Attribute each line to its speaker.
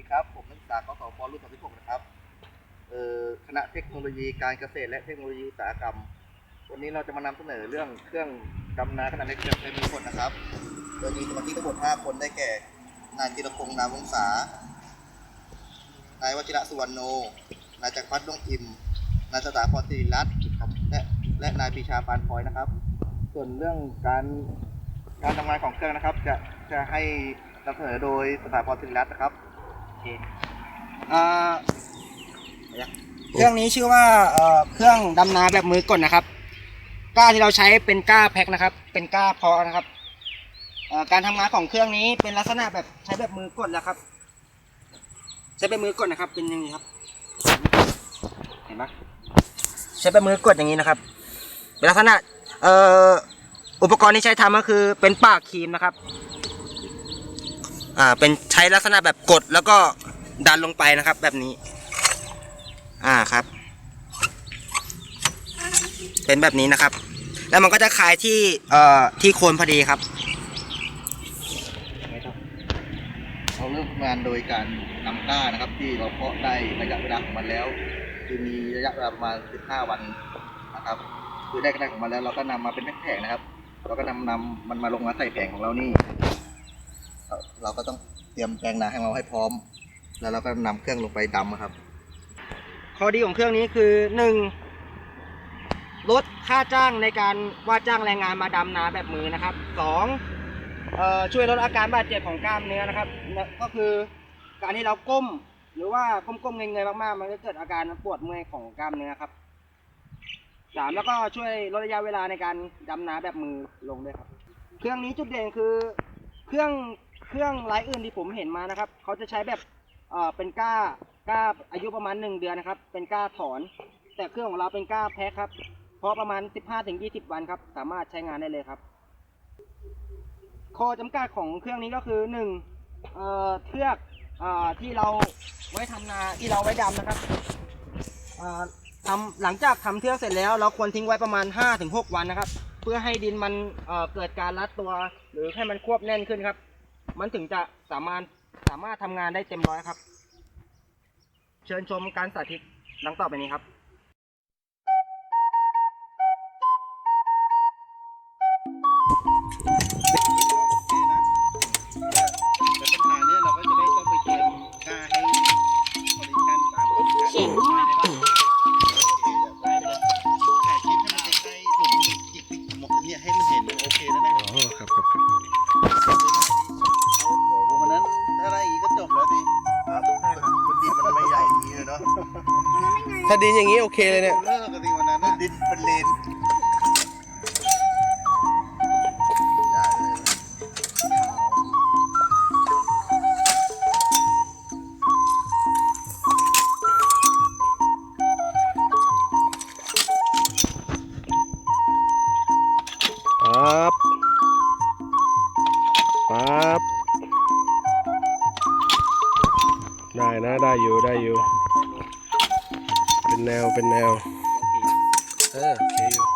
Speaker 1: ดีครับ ผมนักศึกษากสพรุ่น36นะครับเอ่อคณะเทคโนโลยีการเกษตรและเทคโนโลยีอุตสาหกรรม วันนี้เราจะมานำเสนอเรื่องเครื่องดำนาขนาดเล็กแบบเต็มคนนะครับ โดยมีสมาชิกทั้งหมด5คนได้แก่ นายจิรพงษ์นามวงศานายวชิระสุวรรณโน นายจักรพัฒน์ดวงอิมนายสถาพรศิริรัตน์และและนายปีชาปานพลอยนะครับ ส่วนเรื่องการการทำงานของเครื่องนะครับ จะจะให้นำเสนอโดยสถาพรศิริรัตน์นะครับ
Speaker 2: อ่าเครื่องนี้ชื่อว่าเอ่อเครื่องดำนาแบบมือกดนะครับ ก้าที่เราใช้เป็นก้าแพ็คนะครับ เป็นก้าเพาะนะครับเอ่อการทำงานของเครื่องนี้เป็นลักษณะแบบใช้แบบมือกดแล้วครับ ใช้แบบมือกดนะครับ เป็นอย่างนี้ครับ เห็นปะใช้แบบมือกดอย่างนี้นะครับ เป็นลักษณะเอ่ออุปกรณ์ที่ใช้ทำก็คือเป็นปากครีมนะครับ อ่าเป็นใช้ลักษณะแบบกดแล้วก็ดันลงไปนะครับ แบบนี้ อ่าครับ เป็นแบบนี้นะครับ แล้วมันก็จะคลายที่เอ่อที่โคนพอดีครับ
Speaker 1: เราเริ่มงานโดยการนำก้านะครับ ที่เราเพาะได้ระยะเวลาของมันแล้วคือมีระยะเวลาประมาณ15 วันนะครับคือได้กระดาของมันแล้วเราก็นำมาเป็นแผงนะครับ เราก็นำนำมันมาลงมาใส่แผงของเรานี่ เราก็ต้องเตรียมแปลงนาให้เราให้พร้อม แล้วเราก็นำเครื่องลงไปดำครับ
Speaker 2: ข้อดีของเครื่องนี้คือหนึ่งลดค่าจ้างในการว่าจ้างแรงงานมาดำนาแบบมือนะครับสองช่วยลดอาการบาดเจ็บของกล้ามเนื้อนะครับ ก็คือการที่เราก้มหรือว่าก้มๆเงยๆมากๆ มันก็เกิดอาการปวดเมื่อยของกล้ามเนื้อครับสามแล้วก็ช่วยลดระยะเวลาในการดำนาแบบมือลงด้วยครับ เครื่องนี้จุดเด่นคือ เครื่อง เครื่องไร้อื่นที่ผมเห็นมานะครับเขาจะใช้แบบเอ่อเป็นก้าก้าอายุประมาณหนึ่งเดือนนะครับ เป็นก้าถอน แต่เครื่องของเราเป็นก้าแพ็คครับเพราะประมาณ 15-20 วันครับสามารถใช้งานได้เลยครับข้อจำกัดของเครื่องนี้ก็คือหนึ่งเอ่อเทือกเอ่อที่เราไว้ทำนาที่เราไว้ดำนะครับเอ่อทำหลังจากทำเทือกเสร็จแล้ว เราควรทิ้งไว้ประมาณ 5-6 วันนะครับ เพื่อให้ดินมันเอ่อเกิดการรัดตัว หรือให้มันควบแน่นขึ้นครับ มันถึงจะสามารถสามารถทำงานได้เต็มร้อยครับ เชิญชมการสาธิตดังต่อไปนี้ครับ
Speaker 1: เนี้ยเราก็จะได้ต้องไปเตรียมกล้าให้คอลเลคชันตามกฎการถ่ายคลิปให้มันใกล้หนุ่มจิกหมกเนี่ยให้มันเห็นโอเคแล้วนี่ย
Speaker 3: อ๋อครับครับครับ ถ้าดินอย่างนี้โอเคเลยเนี่ย
Speaker 1: เลิกกันดิวันนั้นดินเป็นเลนอย่าเลย
Speaker 3: ปั๊บปั๊บได้นะ ได้อยู่ ได้อยู่ เป็นแนวเป็นแนวเออโอเคอยู่